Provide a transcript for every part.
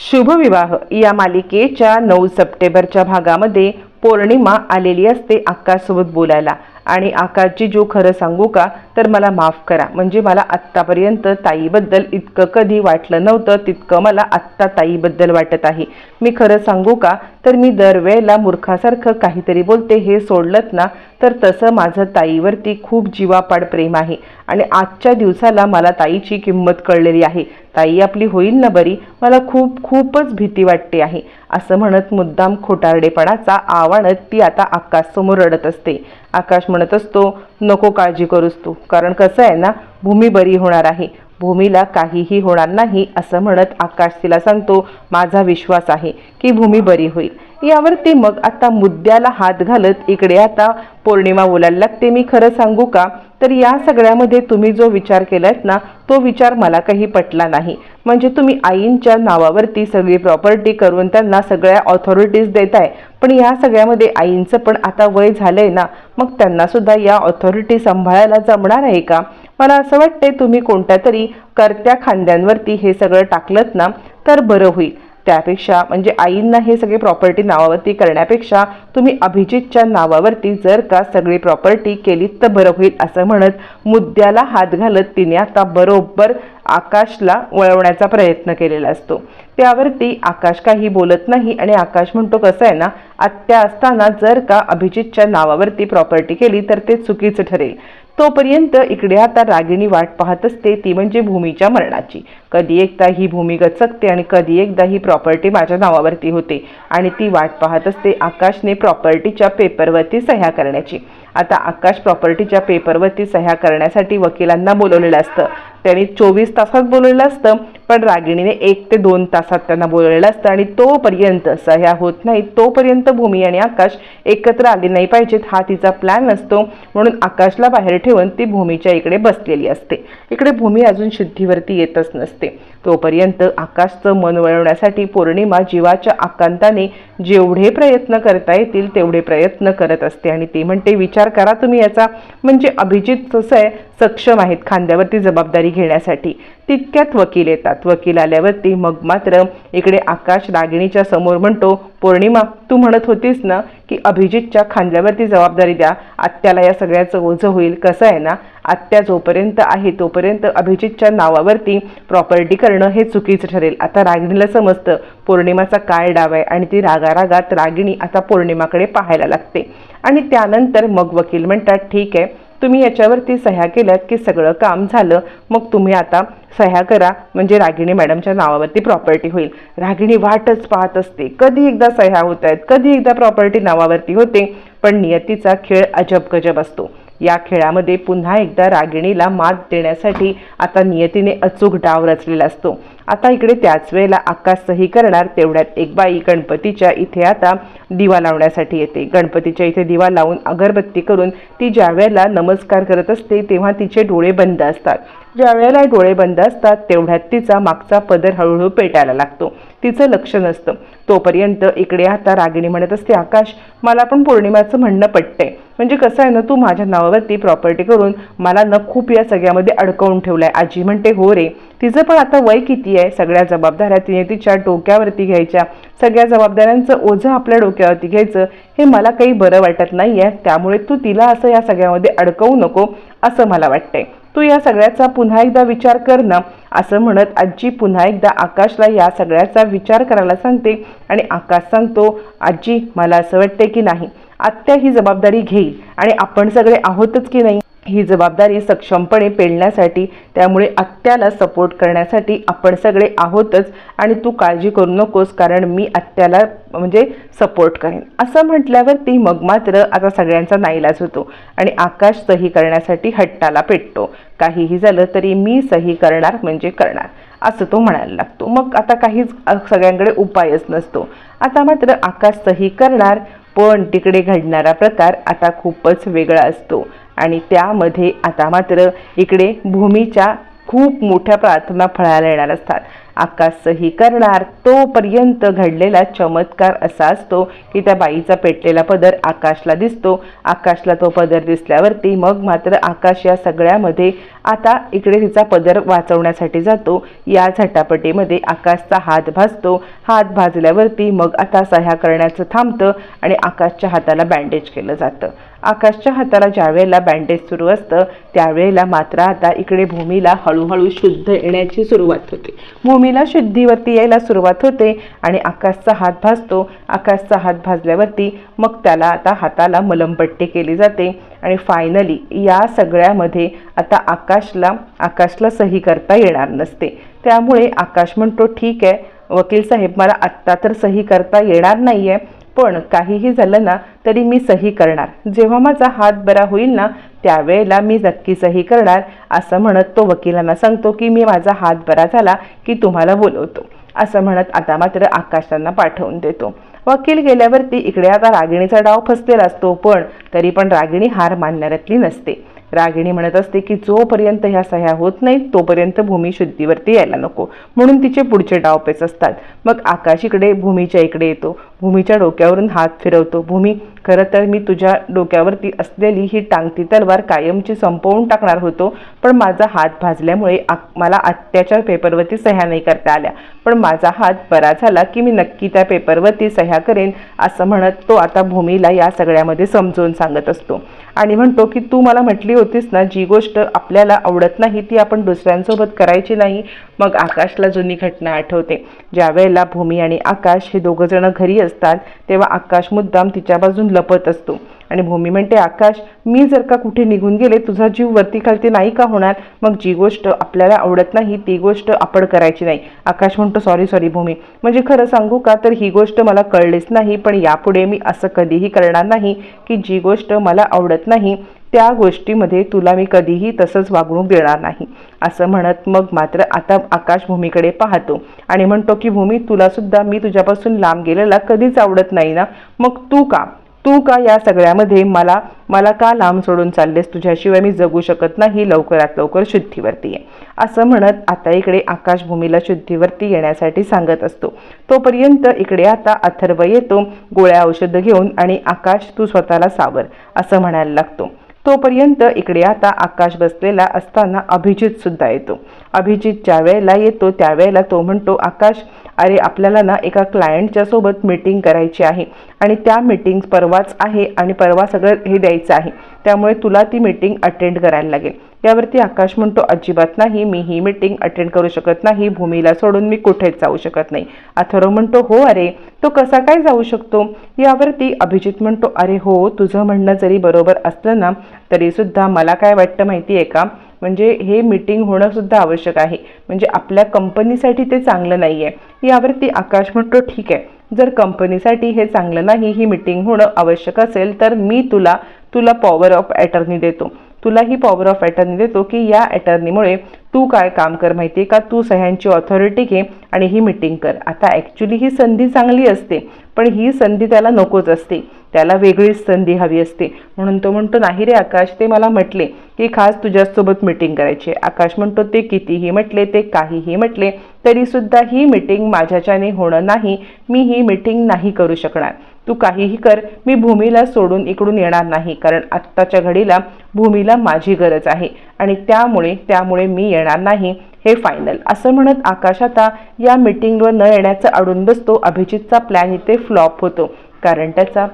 शुभविवाह. या मालिकेच्या नऊ सप्टेंबरच्या भागामध्ये पौर्णिमा आलेली असते आकाशसोबत बोलायला. आणि आकाशची जो खरं सांगू का तर मला माफ करा. म्हणजे मला आत्तापर्यंत ताईबद्दल इतकं कधी वाटलं नव्हतं तितकं मला आत्ता ताईबद्दल वाटत आहे. मी खरं सांगू का तर मी दरवेळेला मूर्खासारखं काहीतरी बोलते हे सोडलंत ना तर तसं माझं ताईवरती खूप जीवापाड प्रेम आहे. आणि आजच्या दिवसाला मला ताईची किंमत कळलेली आहे. ताई आपली होईल ना बरी? मला खूप खूपच भीती वाटते आहे. असं म्हणत मुद्दाम खोटारडेपणाचा आवाणत ती आता आकाशसमोर रडत असते. आकाश म्हणत असतो नको काळजी करूस तू. कारण कसं आहे ना भूमी बरी होणार आहे. भूमीला काहीही होणार नाही असं म्हणत आकाश तिला सांगतो माझा विश्वास आहे की भूमी बरी होईल. यावरती मग आता मुद्द्याला हात घालत इकडे आता पौर्णिमा बोलायला लागते. मी खरं सांगू का? तर या सगळ्यामध्ये तुम्ही जो विचार केलात ना तो विचार मला काही पटला नाही. म्हणजे तुम्ही आईंच्या नावावरती सगळी प्रॉपर्टी करून त्यांना सगळ्या ऑथॉरिटीज देताय पण या सगळ्यामध्ये आईंचं पण आता वय झालंय ना मग त्यांना सुद्धा या ऑथॉरिटी सांभाळायला जमणार आहे का? मला असं वाटते तुम्ही कोणत्या तरी करत्या खांद्यांवरती हे सगळं टाकलंत ना तर बरं होईल. त्यापेक्षा म्हणजे आईंना हे सगळे प्रॉपर्टी नावावरती करण्यापेक्षा तुम्ही अभिजितच्या नावावरती जर का सगळी प्रॉपर्टी केलीत तर बरं होईल असं म्हणत मुद्द्याला हात घालत तिने आता बरोबर आकाशला वळवण्याचा प्रयत्न केलेला असतो. त्यावरती आकाश काही बोलत नाही आणि आकाश म्हणतो कसं आहे ना आत्या असताना जर का अभिजितच्या नावावरती प्रॉपर्टी केली तर ते चुकीचं ठरेल. तोपर्यंत इकडे आता रागिणी वाट पाहत असते ती म्हणजे भूमीच्या मरणाची. कधी एकदा ही भूमी गचकते आणि कधी एकदा ही प्रॉपर्टी माझ्या नावावरती होते आणि ती वाट पाहत असते आकाशने प्रॉपर्टीच्या पेपरवरती सह्या करण्याची. आता आकाश प्रॉपर्टीच्या पेपरवरती सह्या करण्यासाठी वकिलांना बोलवलेलं असतं. त्यांनी चोवीस तासात बोलवलेलं असतं. पण रागिणीने एक ते दोन तासात त्यांना बोललेलं असतं आणि तोपर्यंत सह्या होत नाही तोपर्यंत भूमी आणि आकाश एकत्र आले नाही पाहिजेत हा तिचा प्लॅन असतो म्हणून आकाशला बाहेर ठेवून ती भूमीच्या इकडे बसलेली असते. इकडे भूमी अजून शुद्धीवरती येतच नसते. तोपर्यंत आकाशचं मन वळवण्यासाठी पौर्णिमा जीवाच्या आकांताने जेवढे प्रयत्न करता येतील तेवढे प्रयत्न करत असते. आणि ती म्हणते विचार करा तुम्ही याचा. म्हणजे अभिजित कसं आहे सक्षम आहेत खांद्यावरती जबाबदारी घेण्यासाठी. तितक्यात वकील येतात. वकील आल्यावरती मग मात्र इकडे आकाश रागिणीच्या समोर म्हणतो पौर्णिमा तू म्हणत होतीस ना की अभिजितच्या खांद्यावरती जबाबदारी द्या. आत्याला या सगळ्याचं ओझं होईल. कसं आहे ना? आत्या जोपर्यंत आहे तोपर्यंत अभिजितच्या नावावरती प्रॉपर्टी करणं हे चुकीचं ठरेल. आता रागिणीला समजतं पौर्णिमाचा काय डाव आहे आणि ती रागारागात रागिणी आता पौर्णिमाकडे पाहायला लागते. आणि त्यानंतर मग वकील म्हणतात ठीक आहे तुम्ही याच्यावरती सह्या केल्यात की सगळं काम झालं मग तुम्ही आता सह्या करा. म्हणजे रागिणी मॅडमच्या नावावरती प्रॉपर्टी होईल. रागिणी वाटच पाहत असते. कधी एकदा सह्या होत आहेत कधी एकदा प्रॉपर्टी नावावरती होते पण नियतीचा खेळ अजब गजब असतो. या खेळामध्ये पुन्हा एकदा रागिणीला मात देण्यासाठी आता नियतीने अचूक डाव रचलेला असतो. आता इकडे त्याच वेळेला आकाश सही करणार तेवढ्यात एक बाई गणपतीच्या इथे आता दिवा लावण्यासाठी येते. गणपतीच्या इथे दिवा लावून अगरबत्ती करून ती ज्या वेळेला नमस्कार करत असते तेव्हा तिचे डोळे बंद असतात. ज्या वेळेला डोळे बंद असतात तेवढ्यात तिचा मागचा पदर हळूहळू पेटायला लागतो. तिचं लक्ष नसतं. तोपर्यंत इकडे आता रागिणी म्हणत असते आकाश मला पण पौर्णिमाचं म्हणणं पटतंय. म्हणजे कसं आहे ना तू माझ्या नावावरती प्रॉपर्टी करून मला न खूप या सगळ्यामध्ये अडकवून ठेवलंय. आजी म्हणते हो रे तिचं पण आता वय किती आहे? सगळ्या जबाबदाऱ्या तिने तिच्या डोक्यावरती घ्यायच्या. सगळ्या जबाबदाऱ्यांचं ओझं आपल्या डोक्यावरती घ्यायचं. हे मला काही बरं वाटत नाही आहे त्यामुळे तू तिला असं या सगळ्यामध्ये अडकवू नको असं मला वाटतंय. तू या सगळ्याचा पुन्हा एकदा विचार कर ना असं म्हणत आजी पुन्हा एकदा आकाशला या सगळ्याचा विचार करायला सांगते आणि आकाश सांगतो आजी मला असं वाटतंय की नाही. आत्या ही जबाबदारी घेईल आणि आपण सगळे आहोतच की नाही? ही जबाबदारी सक्षमपणे पेलण्यासाठी त्यामुळे आत्याला सपोर्ट करण्यासाठी आपण सगळे आहोतच आणि तू काळजी करू नकोस कारण मी आत्याला म्हणजे सपोर्ट करेन. असं म्हटल्यावरती मग मात्र आता सगळ्यांचा नाईलाज होतो आणि आकाश सही करण्यासाठी हट्टाला पेटतो. काहीही झालं तरी मी सही करणार म्हणजे करणार असं तो म्हणायला लागतो. मग आता काहीच सगळ्यांकडे उपायच नसतो. आता मात्र आकाश सही करणार पण तिकडे घडणारा प्रकार आता खूपच वेगळा असतो. आणि त्यामध्ये आता मात्र इकडे भूमीच्या खूप मोठ्या प्रार्थना फळायला येणार असतात. आकाश सही करणार तोपर्यंत घडलेला चमत्कार असा असतो की त्या बाईचा पेटलेला पदर आकाशला दिसतो. आकाशला तो पदर दिसल्यावरती मग मात्र आकाश या सगळ्यामध्ये आता इकडे तिचा पदर वाचवण्यासाठी जातो. या झटापटीमध्ये आकाशचा हात भाजतो हात भाजल्यावरती मग आता सह्या करण्याचं थांबतं आणि आकाशच्या हाताला बँडेज केलं जातं. आकाशच्या हाताला ज्यावेळेला बँडेज सुरू असतं त्यावेळेला मात्र आता इकडे भूमीला हळूहळू शुद्ध येण्याची सुरुवात होते. भूमीला शुद्धीवरती यायला सुरुवात होते आणि आकाशचा हात भाजतो आकाशचा हात भाजल्यावरती मग त्याला आता हाताला मलमपट्टी केली जाते आणि फायनली या सगळ्यामध्ये आता आकाशला आकाशला सही करता येणार नसते. त्यामुळे आकाश म्हणतो ठीक आहे वकील साहेब मला आत्ता तर सही करता येणार नाही आहे पण काहीही झालं ना तरी मी सही करणार. जेव्हा माझा हात बरा होईल ना त्यावेळेला मी नक्की सही करणार असं म्हणत तो वकिलांना सांगतो की मी माझा हात बरा झाला की तुम्हाला बोलवतो. असं म्हणत आता मात्र आकाश त्यांना पाठवून देतो. वकील गेल्यावरती इकडे आता रागिणीचा डाव फसलेला असतो पण तरी पण रागिणी हार मानणाऱ्यातली नसते. रागिणी म्हणत असते की जोपर्यंत ह्या सह्या होत नाहीत तोपर्यंत भूमी शुद्धीवरती यायला नको. म्हणून तिचे पुढचे डावपेच असतात. मग आकाश इकडे भूमीच्या इकडे येतो. भूमीच्या डोक्यावरून हात फिरवतो. भूमी खरं तर मी तुझ्या डोक्यावरती असलेली ही टांगती तलवार कायमची संपवून टाकणार होतो पण माझा हात भाजल्यामुळे आ मला आत्याच्या पेपरवरती सह्या नाही करता आल्या. पण माझा हात बरा झाला की मी नक्की त्या पेपरवरती सह्या करेन असं म्हणत तो आता भूमीला या सगळ्यामध्ये समजवून सांगत असतो. आणि म्हणतो की तू मला म्हटली होतीस ना जी गोष्ट आपल्याला आवडत नाही ती आपण दुसऱ्यांसोबत करायची नाही. मग आकाशला जुनी घटना आठवते. ज्यावेळेला भूमी आणि आकाश हे दोघंजणं घरी असतात तेव्हा आकाश मुद्दाम तिच्या बाजून लपत असतो. आणि भूमी म्हणते आकाश मी जर का कुठे निघून गेले तुझा जीव वरती खालती नाही का होणार? मग जी गोष्ट आपल्याला आवडत नाही ती गोष्ट आपण करायची नाही. आकाश म्हणतो सॉरी सॉरी भूमी. म्हणजे खरं सांगू का तर ही गोष्ट मला कळलीच नाही पण यापुढे मी असं कधीही करणार नाही की जी गोष्ट मला आवडत नाही त्या गोष्टीमध्ये तुला मी कधीही तसंच वागणूक देणार नाही. असं म्हणत मग मात्र आता आकाश भूमीकडे पाहतो आणि म्हणतो की भूमी तुलासुद्धा मी तुझ्यापासून लांब गेलेला कधीच आवडत नाही ना? मग तू का तू का या सगळ्यामध्ये मला मला का लांब सोडून चाललेस? तुझ्याशिवाय मी जगू शकत नाही लवकरात लवकर शुद्धीवरती ये. असं म्हणत आता इकडे आकाशभूमीला शुद्धीवरती येण्यासाठी सांगत असतो. तोपर्यंत इकडे आता अथर्व येतो गोळ्या औषधं घेऊन आणि आकाश तू स्वतःला सावर असं म्हणायला लागतो. तोपर्यंत इकडे आता आकाश बसलेला असताना अभिजित सुद्धा येतो. अभिजित ज्या वेळेला येतो त्यावेळेला तो म्हणतो आकाश अरे आपल्याला ना एका क्लायंटच्या सोबत मीटिंग करायची आहे आणि त्या मीटिंग परवाच आहे आणि परवा सगळं हे द्यायचं आहे. त्यामुळे तुला ती मीटिंग अटेंड करायला लागेल. यावरती आकाश म्हणतो अजिबात नाही मी ही मीटिंग अटेंड करू शकत नाही भूमीला सोडून मी कुठेच जाऊ शकत नाही. अथर्व म्हणतो हो अरे तो कसा काय जाऊ शकतो? यावरती अभिजित म्हणतो अरे हो तुझं म्हणणं जरी बरोबर असलं ना तरी सुद्धा मला काय वाटतं माहिती आहे का? म्हणजे हे मीटिंग होणं सुद्धा आवश्यक आहे. म्हणजे आपल्या कंपनीसाठी ते चांगलं नाही आहे यावरती आकाश म्हणतो ठीक आहे. जर कंपनीसाठी हे चांगलं नाही ही मीटिंग होणं आवश्यक असेल तर मी तुला तुला पॉवर ऑफ अटर्नी देतो. तुला ही पॉवर ऑफ अटर्नी देतो की या अटर्नीमुळे तू काय काम कर माहिती आहे का? तू सह्यांची ऑथॉरिटी घे आणि ही मीटिंग कर. आता ॲक्च्युली ही संधी चांगली असते पण ही संधी त्याला नकोच असते. त्याला वेगळीच संधी हवी असते. म्हणून तो म्हणतो नाही रे आकाश ते मला म्हटले की खास तुझ्यासोबत मीटिंग करायची आहे. आकाश म्हणतो ते कितीही म्हटले ते काहीही म्हटले तरीसुद्धा ही मीटिंग माझ्याच्याने होणं नाही. मी ही मीटिंग नाही करू शकणार. तू काहीही कर मी भूमीला सोडून इकडून येणार नाही कारण आत्ताच्या घडीला भूमीला माझी गरज आहे आणि त्यामुळे त्यामुळे मी येणार नाही हे फायनल असं म्हणत आकाश आता या मीटिंगवर न येण्याचं अडून बसतो अभिजितचा प्लॅन इथे फ्लॉप होतो. कारण त्याचा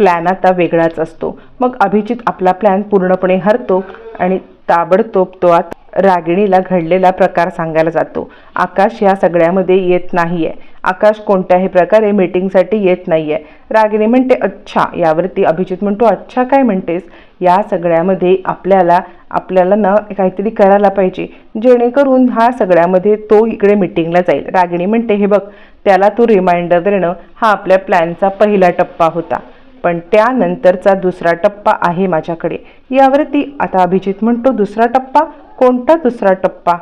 प्लॅन आता वेगळाच असतो. मग अभिजित आपला प्लॅन पूर्णपणे हरतो आणि ताबडतोब तो आता रागिणीला घडलेला प्रकार सांगायला जातो. आकाश या सगळ्यामध्ये येत नाही आहे आकाश कोणत्याही प्रकारे मीटिंगसाठी येत नाही आहे रागिणी म्हणते अच्छा यावरती अभिजित म्हणतो अच्छा काय म्हणतेस? या सगळ्यामध्ये आपल्याला आपल्याला ना काहीतरी करायला पाहिजे. जेणेकरून हा सगळ्यामध्ये तो इकडे मीटिंगला जाईल. रागिणी म्हणते हे बघ त्याला तू रिमाइंडर देणं हा आपल्या प्लॅनचा पहिला टप्पा होता. पण त्यानंतरचा दुसरा टप्पा आहे माझ्याकडे. यावरती आता अभिजित म्हणतो दुसरा टप्पा? कोणता दुसरा टप्पा?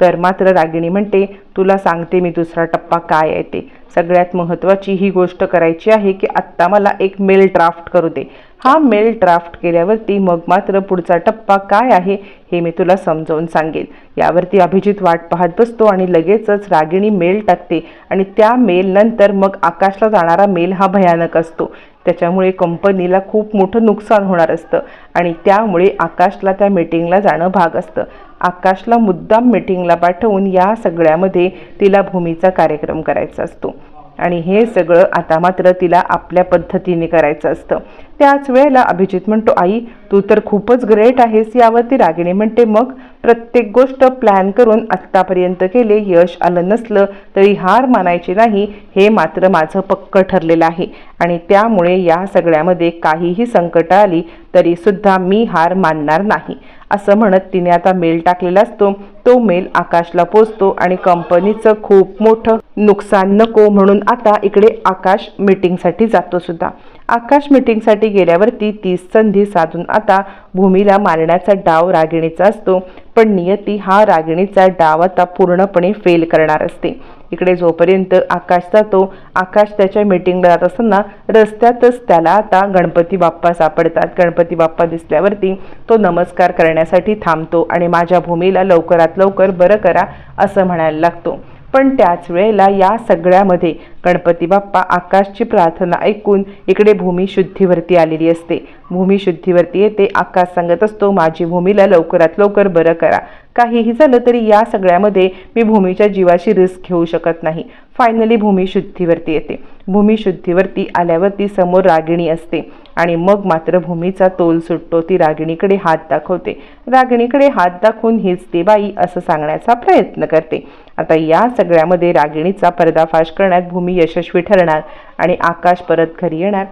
तर मात्र रागिणी म्हणते तुला सांगते मी दुसरा टप्पा काय आहे ते. सगळ्यात महत्त्वाची ही गोष्ट करायची आहे की आत्ता मला एक मेल ड्राफ्ट करू दे. हा मेल ड्राफ्ट केल्यावरती मग मात्र पुढचा टप्पा काय आहे हे मी तुला समजावून सांगेन. यावरती अभिजित वाट पाहत बसतो आणि लगेचच रागिणी मेल टाकते आणि त्या मेल नंतर मग आकाशला जाणारा मेल हा भयानक असतो. त्याच्यामुळे कंपनीला खूप मोठं नुकसान होणार असतं आणि त्यामुळे आकाशला त्या मीटिंगला जाणं भाग असतं. आकाशला मुद्दाम मीटिंगला पाठवून या सगळ्यामध्ये तिला भूमीचा कार्यक्रम करायचा असतो. आणि हे सगळं आता मात्र तिला आपल्या पद्धतीने करायचं असतं. त्याच वेळेला अभिजित म्हणतो आई तू तर खूपच ग्रेट आहेस यावरती रागिणी. म्हणते मग प्रत्येक गोष्ट प्लॅन करून आत्तापर्यंत केले यश आलं नसलं तरी हार मानायची नाही हे मात्र माझं पक्क ठरलेलं आहे. आणि त्यामुळे या सगळ्यामध्ये काहीही संकट आली तरीसुद्धा मी हार मानणार नाही. असं म्हणत तिने आता मेल टाकलेला असतो. तो मेल आकाशला पोचतो आणि कंपनीचं खूप मोठं नुकसान नको म्हणून आता इकडे आकाश मीटिंगसाठी जातो सुद्धा. आकाश मीटिंगसाठी गेल्यावरती ती संधी साधून आता भूमीला मारण्याचा डाव रागिणीचा असतो. पण नियती हा रागिणीचा डाव आता पूर्णपणे फेल करणार असते. इकडे जोपर्यंत आकाश जातो आकाश त्याच्या मीटिंगला जात असताना रस्त्यातच त्याला आता गणपती बाप्पा सापडतात. गणपती बाप्पा दिसल्यावरती तो नमस्कार करण्यासाठी थांबतो आणि माझ्या भूमीला लवकरात लवकर बरं करा असं म्हणायला लागतो. पण त्याच वेळेला या सगळ्यामध्ये गणपती बाप्पा आकाशची प्रार्थना ऐकून इकडे भूमी शुद्धीवरती आलेली असते. भूमी शुद्धीवरती येते आकाश सांगत असतो माझी भूमीला लवकरात लवकर बरं करा. काहीही झालं तरी या सगळ्यामध्ये मी भूमीच्या जीवाशी रिस्क घेऊ शकत नाही. फायनली भूमी शुद्धीवरती येते. भूमी शुद्धीवरती आल्यावरती समोर रागिणी असते आणि मग मात्र भूमीचा तोल सुटतो ती रागिणीकडे हात दाखवते. रागिणीकडे हात दाखवून हीच ती बाई असं सांगण्याचा प्रयत्न करते. आता या सगळ्यामध्ये रागिणीचा पर्दाफाश करण्यात भूमी यशस्वी ठरणार आणि आकाश परत घरी येणार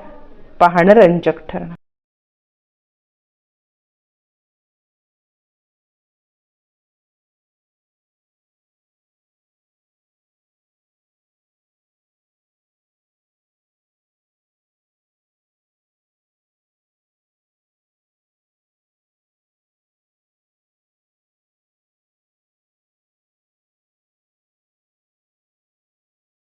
पाहणं रंजक ठरणार.